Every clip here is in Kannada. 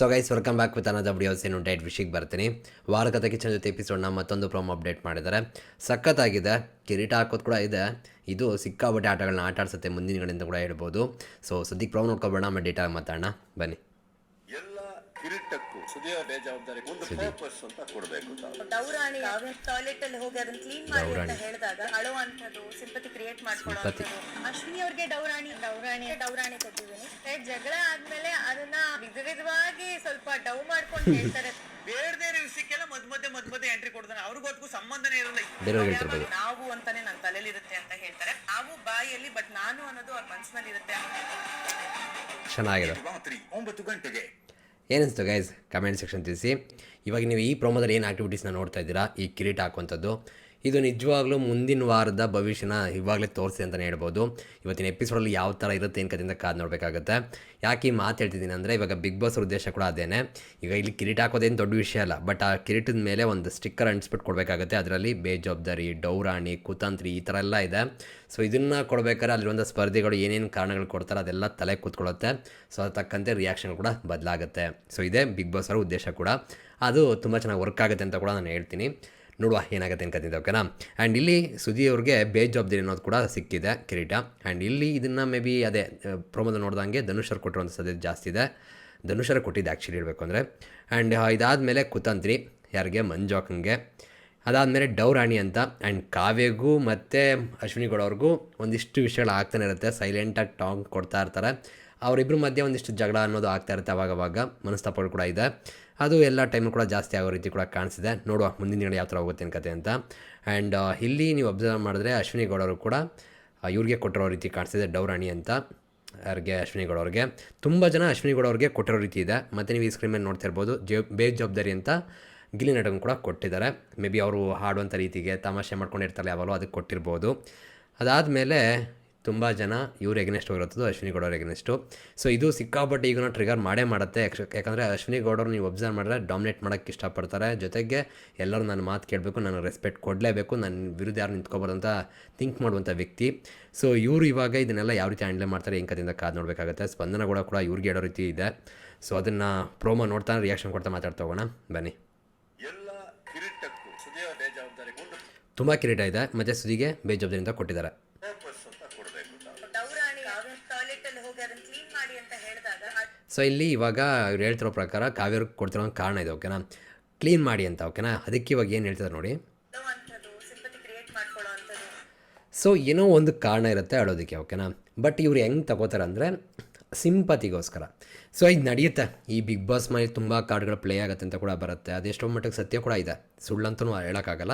So guys welcome back with another videos ಏನು ಡೈಟ್ ವಿಷಯಕ್ಕೆ ಬರ್ತೀನಿ ವಾರಕಥ ಕಿಚನ್ ಜೊತೆ ಎಪಿಸೋಡ್ನ ಮತ್ತೊಂದು ಪ್ರೋಮ್ ಅಪ್ಡೇಟ್ ಮಾಡಿದ್ದಾರೆ. ಸಖತ್ತಾಗಿದೆ. ಕಿರೀಟ ಹಾಕೋದು ಕೂಡ ಇದೆ. ಇದು ಸಿಕ್ಕಾಬಟ್ಟೆ ಆಟಗಳನ್ನ ಆಟ ಆಡ್ಸುತ್ತೆ ಮುಂದಿನ ಕಡೆಯಿಂದ ಕೂಡ ಹೇಳ್ಬೋದು. ಸೊ ಸದ್ಯಕ್ಕೆ ಪ್ರೋಮ್ ನೋಡ್ಕೊಬೇಡ. ಆಮೇಲೆ ಡೇಟಾಗಿ ಮಾತಾಡೋಣ. ಬನ್ನಿ. ಕಿರೀಟಕ್ಕೂ ಸುದೀಯ ಬೇಜವಾಬ್ದಾರಿ ಒಂದು ಪರ್ಪಸ್ ಅಂತ ಕೊಡಬೇಕು ಡೌರಾಣಿ ದೌರಾಣಿ ಟಾಯ್ಲೆಟ್ ಅಲ್ಲಿ ಹೋಗಿ ಅದನ್ನ ಕ್ಲೀನ್ ಮಾಡಿ ಅಂತ ಹೇಳಿದಾಗ ಅಳುವಂಥದ್ದು ಸಿಂಪತಿ ಕ್ರಿಯೇಟ್ ಮಾಡ್ಕೊಳ್ಳೋದು ಅಶ್ವಿನಿ ಅವ್ರಿಗೆ ಡೌರಾಣಿ ಡೌರಾಣಿ ಡೌರಾಣಿ ಕೊಟ್ಟಿದ್ದೀನಿ. ಜಗಳ ಆದ್ಮೇಲೆ ಅದನ್ನ ವಿಧ ವಿಧವಾಗಿ ಸ್ವಲ್ಪ ಡೌ ಮಾಡ್ಕೊಂಡು ಹೇಳ್ತಾರೆ. ಬೇಡದೇ ಇರೋ ವಿಷಯಕ್ಕೆಲ್ಲ ಮಧ್ಯೆ ಮಧ್ಯ ಮಧ್ಯೆ ಎಂಟ್ರಿ ಕೊಡ್ತಾನೆ ಅವ್ರಿಗೂ ಸಂಬಂಧನೇ ಇರಲ್ಲ. ನಾವು ಅಂತಾನೆ ನನ್ನ ತಲೆಯಲ್ಲಿ ಇರುತ್ತೆ ಅಂತ ಹೇಳ್ತಾರೆ. ನಾವು ಬಾಯಲ್ಲಿ ಬಟ್ ನಾನು ಅನ್ನೋದು ಅವ್ರ ಮನಸ್ಸಿನಲ್ಲಿ ಇರುತ್ತೆ ಚೆನ್ನಾಗಿದೆ. ರಾತ್ರಿ ಒಂಬತ್ತು ಗಂಟೆಗೆ ಏನಿಸ್ತು ಗೈಸ್ ಕಮೆಂಟ್ ಸೆಕ್ಷನ್ ತಿಳಿಸಿ. ಇವಾಗ ನೀವು ಈ ಪ್ರೋಮೋದಲ್ಲಿ ಏನು ಆ್ಯಕ್ಟಿವಿಟೀಸ್ನ ನೋಡ್ತಾ ಇದ್ದೀರಾ? ಈ ಕಿರೀಟ ಹಾಕುವಂಥದ್ದು. ಇದು ನಿಜವಾಗ್ಲೂ ಮುಂದಿನ ವಾರದ ಭವಿಷ್ಯನ ಇವಾಗಲೇ ತೋರಿಸಿ ಅಂತಲೇ ಹೇಳ್ಬೋದು. ಇವತ್ತಿನ ಎಪಿಸೋಡಲ್ಲಿ ಯಾವ ಥರ ಇರುತ್ತೆ ಏನು ಕದಿಂದ ಕಾದು ನೋಡಬೇಕಾಗುತ್ತೆ. ಯಾಕೆ ಈ ಮಾತು ಹೇಳ್ತಿದ್ದೀನಿ ಅಂದರೆ ಇವಾಗ ಬಿಗ್ ಬಾಸ್ ಉದ್ದೇಶ ಕೂಡ ಅದೇನೆ. ಈಗ ಇಲ್ಲಿ ಕಿರೀಟ ಹಾಕೋದೇನು ದೊಡ್ಡ ವಿಷಯ ಅಲ್ಲ ಬಟ್ ಆ ಕಿರೀಟದ ಮೇಲೆ ಒಂದು ಸ್ಟಿಕ್ಕರ್ ಅಂಟಿಸ್ಬಿಟ್ಟು ಕೊಡಬೇಕಾಗುತ್ತೆ. ಅದರಲ್ಲಿ ಬೇಜವಾಬ್ದಾರಿ, ಡೌರಾಣಿ, ಕುತಂತ್ರಿ ಈ ಥರ ಎಲ್ಲ ಇದೆ. ಸೊ ಇದನ್ನು ಕೊಡ್ಬೇಕಾದ್ರೆ ಅಲ್ಲಿರುವಂಥ ಸ್ಪರ್ಧಿಗಳು ಏನೇನು ಕಾರಣಗಳು ಕೊಡ್ತಾರೆ ಅದೆಲ್ಲ ತಲೆ ಕೂತ್ಕೊಳ್ಳುತ್ತೆ. ಸೊ ಅದು ತಕ್ಕಂತೆ ರಿಯಾಕ್ಷನ್ ಕೂಡ ಬದಲಾಗುತ್ತೆ. ಸೊ ಇದೇ ಬಿಗ್ ಬಾಸ್ ಅವರ ಉದ್ದೇಶ ಕೂಡ. ಅದು ತುಂಬ ಚೆನ್ನಾಗಿ ವರ್ಕ್ ಆಗುತ್ತೆ ಅಂತ ಕೂಡ ನಾನು ಹೇಳ್ತೀನಿ. ನೋಡುವ ಏನಾಗುತ್ತೆ ಅನ್ಕೋತಿದ್ದೆ ಓಕೆನಾ? ಆ್ಯಂಡ್ ಇಲ್ಲಿ ಸುದಿ ಅವ್ರಿಗೆ ಬೇಜವಾಬ್ದಾರಿ ಅನ್ನೋದು ಕೂಡ ಸಿಕ್ಕಿದೆ, ಕಿರೀಟ. ಆ್ಯಂಡ್ ಇಲ್ಲಿ ಇದನ್ನು ಮೇ ಬಿ ಅದೇ ಪ್ರೊಮೋದ ನೋಡಿದಂಗೆ ಧನುಷರ್ ಕೊಟ್ಟಿರುವಂಥ ಸದ್ಯ ಜಾಸ್ತಿ ಇದೆ. ಧನುಷರ ಕೊಟ್ಟಿದ್ದೆ ಆ್ಯಕ್ಚುಲಿ ಇರಬೇಕು ಅಂದರೆ. ಆ್ಯಂಡ್ ಇದಾದಮೇಲೆ ಕುತಂತ್ರಿ, ಯಾರಿಗೆ? ಮಂಜಾಕಂಗೆ. ಅದಾದಮೇಲೆ ಡೌರಾಣಿ ಅಂತ. ಆ್ಯಂಡ್ ಕಾವ್ಯಗೂ ಮತ್ತು ಅಶ್ವಿನಿ ಗೌಡ ಅವ್ರಿಗೂ ಒಂದಿಷ್ಟು ವಿಷಯಗಳು ಆಗ್ತಾನೆ ಇರುತ್ತೆ. ಸೈಲೆಂಟಾಗಿ ಟಾಂಗ್ ಕೊಡ್ತಾ ಇರ್ತಾರೆ. ಅವರಿಬ್ಬರ ಮಧ್ಯೆ ಒಂದಿಷ್ಟು ಜಗಳ ಅನ್ನೋದು ಆಗ್ತಾ ಇರುತ್ತೆ ಅವಾಗವಾಗ ಮನಸ್ತಾಪಗಳು ಕೂಡ ಇದೆ. ಅದು ಎಲ್ಲ ಟೈಮು ಕೂಡ ಜಾಸ್ತಿ ಆಗೋ ರೀತಿ ಕೂಡ ಕಾಣಿಸಿದೆ. ನೋಡುವ ಮುಂದಿನ ದಿನ ಯಾವ ಥರ ಹೋಗುತ್ತೆ ಅನ್ಕತೆ ಕತೆ ಅಂತ. ಆ್ಯಂಡ್ ಇಲ್ಲಿ ನೀವು ಅಬ್ಸರ್ವ್ ಮಾಡಿದ್ರೆ ಅಶ್ವಿನಿ ಗೌಡರು ಕೂಡ ಇವ್ರಿಗೆ ಕೊಟ್ಟಿರೋ ರೀತಿ ಕಾಣಿಸಿದೆ, ಡೌರಾಣಿ ಅಂತ. ಅವ್ರಿಗೆ ಅಶ್ವಿನಿ ಗೌಡವ್ರಿಗೆ ತುಂಬ ಜನ ಅಶ್ವಿನಿ ಗೌಡವ್ರಿಗೆ ಕೊಟ್ಟಿರೋ ರೀತಿ ಇದೆ. ಮತ್ತು ನೀವು ಈ ಸ್ಕ್ರೀನ್ ಮೇಲೆ ನೋಡ್ತಾ ಇರ್ಬೋದು, ಜೇ, ಬೇಜವಾಬ್ದಾರಿ ಅಂತ ಗಿಲಿ ನಟನ್ ಕೂಡ ಕೊಟ್ಟಿದ್ದಾರೆ. ಮೇ ಬಿ ಅವರು ಹಾಡುವಂಥ ರೀತಿಗೆ ತಮಾಷೆ ಮಾಡ್ಕೊಂಡಿರ್ತಾರೆ ಯಾವಾಗಲೂ ಅದಕ್ಕೆ ಕೊಟ್ಟಿರ್ಬೋದು. ಅದಾದಮೇಲೆ ತುಂಬ ಜನ ಇವ್ರು ಎಗ್ನೆಸ್ಟ್ ಹೋಗಿರೋದು ಅಶ್ವಿನಿ ಗೌಡವ್ರ ಎಗ್ನೆಸ್ಟು ಸೊ ಇದು ಸಿಕ್ಕಾಪಟ್ಟೆ ಈಗ ಟ್ರಿಗರ್ ಮಾಡೇ ಮಾಡುತ್ತೆ. ಯಾಕಂದರೆ ಅಶ್ವಿನಿ ಗೌಡರು ನೀವು ಒಬ್ಸರ್ವ್ ಮಾಡಿದ್ರೆ ಡಾಮಿನೇಟ್ ಮಾಡೋಕ್ಕೆ ಇಷ್ಟಪಡ್ತಾರೆ. ಜೊತೆಗೆ ಎಲ್ಲರೂ ನನ್ನ ಮಾತು ಕೇಳಬೇಕು ನನಗೆ ರೆಸ್ಪೆಕ್ಟ್ ಕೊಡಲೇಬೇಕು ನನ್ನ ವಿರುದ್ಧ ಯಾರು ನಿಂತ್ಕೋಬಾರ್ದು ಅಂತ ಥಿಂಕ್ ಮಾಡುವಂಥ ವ್ಯಕ್ತಿ. ಸೊ ಇವರು ಇವಾಗ ಇದನ್ನೆಲ್ಲ ಯಾವ ರೀತಿ ಹ್ಯಾಂಡಲ್ ಮಾಡ್ತಾರೆ ಕಥೆಯಿಂದ ಕಾದು ನೋಡಬೇಕಾಗುತ್ತೆ. ಸ್ಪಂದನ ಕೂಡ ಕೂಡ ಇವ್ರಿಗೆ ಹೇಳೋ ರೀತಿ ಇದೆ. ಸೊ ಅದನ್ನು ಪ್ರೋಮೋ ನೋಡ್ತಾ ರಿಯಾಕ್ಷನ್ ಕೊಡ್ತಾ ಮಾತಾಡ್ತಾ ಹೋಗೋಣ. ಬನ್ನಿ. ತುಂಬ ಕಿರೀಟ ಇದೆ. ಮತ್ತು ಸುದಿಗೆ ಬೇಜವಾಬ್ದಾರಿಯಿಂದ ಕೊಟ್ಟಿದ್ದಾರೆ ಪರ್ಪಸ್ ಅಂತ ಕೊಡ್ಬೇಕು ತಾವು ಡೌರಾಣಿ ಟಾಯ್ಲೆಟ್ ಅಲ್ಲಿ ಹೋಗಿ ಅದನ್ನ ಕ್ಲೀನ್ ಮಾಡಿ ಅಂತ ಹೇಳಿದಾಗ ಸೊ ಇಲ್ಲಿ ಇವಾಗ ಇವ್ರು ಹೇಳ್ತಿರೋ ಪ್ರಕಾರ ಕಾವ್ಯವ್ರಿಗೆ ಕೊಡ್ತಿರೋ ಕಾರಣ ಇದೆ ಓಕೆನಾ ಕ್ಲೀನ್ ಮಾಡಿ ಅಂತ ಓಕೆನಾ ಅದಕ್ಕೆ ಇವಾಗ ಏನು ಹೇಳ್ತಾರೆ ನೋಡಿ. ಸೊ ಏನೋ ಒಂದು ಕಾರಣ ಇರುತ್ತೆ ಅಳೋದಕ್ಕೆ ಓಕೆನಾ ಬಟ್ ಇವ್ರು ಹೆಂಗೆ ತಗೋತಾರೆ ಅಂದರೆ ಸಿಂಪತಿಗೋಸ್ಕರ. ಸೊ ಇದು ನಡೆಯುತ್ತೆ. ಈ ಬಿಗ್ ಬಾಸ್ ಮೇಲೆ ತುಂಬ ಕಾರ್ಡ್ಗಳು ಪ್ಲೇ ಆಗುತ್ತೆ ಅಂತ ಕೂಡ ಬರುತ್ತೆ. ಅದೆಷ್ಟೋ ಮಟ್ಟಿಗೆ ಸತ್ಯ ಕೂಡ ಇದೆ. ಸುಳ್ಳಂತೂ ಹೇಳೋಕ್ಕಾಗಲ್ಲ.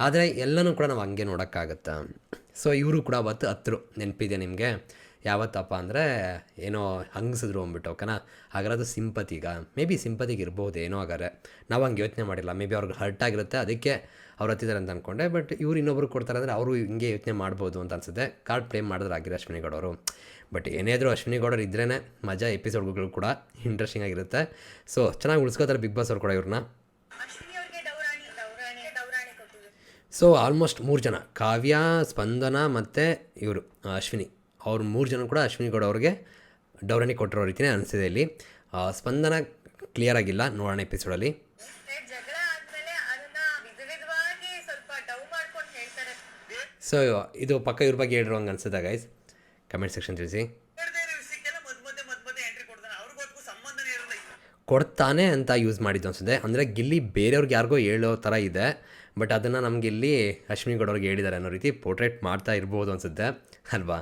ಆದರೆ ಎಲ್ಲನೂ ಕೂಡ ನಾವು ಹಂಗೆ ನೋಡೋಕ್ಕಾಗತ್ತೆ? ಸೊ ಇವರು ಕೂಡ ಅವತ್ತು ಹತ್ರ. ನೆನಪಿದೆ ನಿಮಗೆ? ಯಾವತ್ತಪ್ಪ ಅಂದರೆ ಏನೋ ಹಂಗಸಿದ್ರು ಅಂದ್ಬಿಟ್ಟು ಓಕೆನಾ? ಹಾಗಾದ್ರೆ ಅದು ಸಿಂಪತಿಗ ಮೇ ಬಿ ಸಿಂಪತಿಗೆ ಇರ್ಬೋದು ಏನೋ ಹಾಗಾದ್ರೆ. ನಾವು ಹಂಗೆ ಯೋಚನೆ ಮಾಡಿಲ್ಲ. ಮೇ ಬಿ ಅವ್ರಿಗೆ ಹರ್ಟ್ ಆಗಿರುತ್ತೆ ಅದಕ್ಕೆ ಅವ್ರು ಹತ್ತಿದ್ದಾರೆ ಅಂತ ಅಂದ್ಕೊಂಡೆ ಬಟ್ ಇವ್ರು ಇನ್ನೊಬ್ರು ಕೊಡ್ತಾರೆ ಅಂದರೆ ಅವರು ಹಿಂಗೆ ಯೋಚನೆ ಮಾಡ್ಬೋದು ಅಂತ ಅನ್ಸುತ್ತೆ. ಕಾರ್ಡ್ ಪ್ಲೇ ಮಾಡಿದ್ರೆ ಆಗಿರೋ ಅಶ್ವಿನಿ ಗೌಡವರು ಬಟ್ ಏನೇ ಇದ್ರೂ ಅಶ್ವಿನಿ ಗೌಡರು ಇದ್ರೇ ಮಜಾ ಎಪಿಸೋಡ್ಗಳು ಕೂಡ ಇಂಟ್ರೆಸ್ಟಿಂಗ್ ಆಗಿರುತ್ತೆ. ಸೊ ಚೆನ್ನಾಗಿ ಉಳಿಸ್ಕೋತಾರೆ ಬಿಗ್ ಬಾಸ್ ಅವ್ರು ಕೂಡ ಇವ್ರನ್ನ ಸೊ ಆಲ್ಮೋಸ್ಟ್ ಮೂರು ಜನ. ಕಾವ್ಯ ಸ್ಪಂದನ ಮತ್ತು ಇವರು ಅಶ್ವಿನಿ. ಅವ್ರು ಮೂರು ಜನ ಕೂಡ ಅಶ್ವಿನಿ ಗೌಡ ಅವ್ರಿಗೆ ಡೌರಣಿ ಕೊಟ್ಟಿರೋ ರೀತಿಯೇ ಅನಿಸಿದೆ ಇಲ್ಲಿ. ಸ್ಪಂದನ ಕ್ಲಿಯರ್ ಆಗಿಲ್ಲ, ನೋಡೋಣ ಎಪಿಸೋಡಲ್ಲಿ ಸೊ ಇದು ಪಕ್ಕ ಇವ್ರ ಬಗ್ಗೆ ಹೇಳಿರೋ ಹಂಗೆ ಅನ್ಸುತ್ತೆ ಗೈಸ್ ಕಮೆಂಟ್ ಸೆಕ್ಷನ್ ತಿಳಿಸಿ. ಕೊಡ್ತಾನೆ ಅಂತ ಯೂಸ್ ಮಾಡಿದ್ದು ಅನಿಸುತ್ತೆ. ಅಂದರೆ ಗಿಲ್ಲಿ ಬೇರೆಯವ್ರಿಗೆ ಯಾರಿಗೋ ಹೇಳೋ ಥರ ಇದೆ ಬಟ್ ಅದನ್ನು ನಮ್ಗೆ ಇಲ್ಲಿ ಅಶ್ವಿನಿ ಗೌಡವ್ರಿಗೆ ಹೇಳಿದ್ದಾರೆ ಅನ್ನೋ ರೀತಿ ಪೋರ್ಟ್ರೇಟ್ ಮಾಡ್ತಾ ಇರ್ಬೋದು ಅನಿಸುತ್ತೆ. ಅಲ್ವಾ?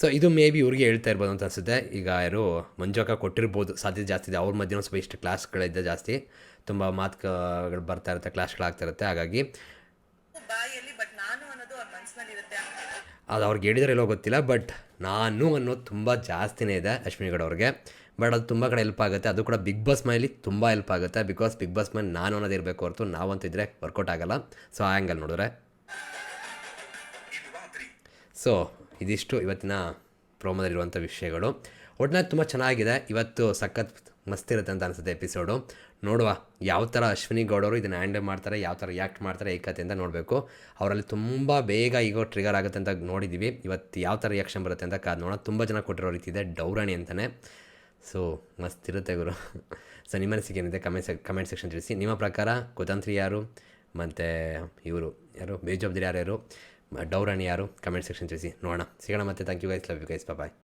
ಸೊ ಇದು ಮೇ ಬಿ ಇವ್ರಿಗೆ ಹೇಳ್ತಾ ಇರ್ಬೋದು ಅಂತ ಅನ್ಸುತ್ತೆ. ಈಗ ಯಾರು ಮಂಜುಕ ಕೊಟ್ಟಿರ್ಬೋದು. ಸಾಧ್ಯತೆ ಜಾಸ್ತಿ ಇದೆ. ಅವ್ರ ಮಧ್ಯೆ ಒಂದು ಸ್ವಲ್ಪ ಇಷ್ಟು ಕ್ಲಾಸ್ಗಳಿದ್ದ ಜಾಸ್ತಿ. ತುಂಬ ಮಾತುಗಳು ಬರ್ತಾ ಇರುತ್ತೆ ಕ್ಲಾಸ್ಗಳಾಗ್ತಾ ಇರುತ್ತೆ. ಹಾಗಾಗಿ ಅದು ಅವ್ರಿಗೆ ಹೇಳಿದ್ರೆ ಎಲ್ಲೋ ಗೊತ್ತಿಲ್ಲ ಬಟ್ ನಾನು ಅನ್ನೋದು ತುಂಬ ಜಾಸ್ತಿನೇ ಇದೆ ಅಶ್ವಿನಿ ಗೌಡ ಅವ್ರಿಗೆ. ಬಟ್ ಅದು ತುಂಬ ಕಡೆ ಹೆಲ್ಪ್ ಆಗುತ್ತೆ. ಅದು ಕೂಡ ಬಿಗ್ ಬಾಸ್ ಮನೇಲಿ ತುಂಬ ಹೆಲ್ಪ್ ಆಗುತ್ತೆ. ಬಿಕಾಸ್ ಬಿಗ್ ಬಾಸ್ ಮೇಲೆ ನಾನು ಅನ್ನೋದು ಇರಬೇಕು ಹೊರತು ನಾವಂತಿದ್ರೆ ವರ್ಕೌಟ್ ಆಗಲ್ಲ. ಸೊ ಆ ಆ್ಯಂಗಲ್ ನೋಡಿದ್ರೆ. ಸೊ ಇದಿಷ್ಟು ಇವತ್ತಿನ ಪ್ರೋಮೋದಲ್ಲಿರುವಂಥ ವಿಷಯಗಳು. ಒಟ್ಟಿನಲ್ಲಿ ತುಂಬ ಚೆನ್ನಾಗಿದೆ. ಇವತ್ತು ಸಖತ್ ಮಸ್ತ್ ಇರುತ್ತೆ ಅಂತ ಅನಿಸುತ್ತೆ ಎಪಿಸೋಡು ನೋಡುವ ಯಾವ ಥರ ಅಶ್ವಿನಿ ಗೌಡರು ಇದನ್ನು ಹ್ಯಾಂಡಲ್ ಮಾಡ್ತಾರೆ, ಯಾವ ಥರ ರಿಯಾಕ್ಟ್ ಮಾಡ್ತಾರೆ ಏಕತೆ ಅಂತ ನೋಡಬೇಕು. ಅವರಲ್ಲಿ ತುಂಬ ಬೇಗ ಈಗ ಟ್ರಿಗರ್ ಆಗುತ್ತೆ ಅಂತ ನೋಡಿದ್ದೀವಿ ಇವತ್ತು ಯಾವ ಥರ ರಿಯಾಕ್ಷನ್ ಬರುತ್ತೆ ಅಂತ ಕಾದು ನೋಡೋಣ. ತುಂಬ ಜನ ಕೊಟ್ಟಿರೋ ರೀತಿ ಇದೆ ಡೌರಾಣಿ ಅಂತಲೇ ಸೊ ಮಸ್ತ್ ಇರುತ್ತೆ ಗುರು. ಸೊ ನಿಮ್ಮ ಅನಿಸಿಕೆ ಏನಿದೆ? ಕಮೆಂಟ್ ಕಮೆಂಟ್ ಸೆಕ್ಷನ್ ತಿಳಿಸಿ. ನಿಮ್ಮ ಪ್ರಕಾರ, ಕುತಂತ್ರಿ ಯಾರು? ಮತ್ತು ಇವರು ಯಾರು? ಬೇಜವಾಬ್ದಾರಿ ಯಾರು ಡೌರಾಣಿ ಯಾರು? ಕಮೆಂಟ್ ಸೆಕ್ಷನ್ ತಿಳಿಸಿ. ನೋಡೋಣ. ಸಿಗೋಣ ಮತ್ತೆ. Thank you guys love you guys bye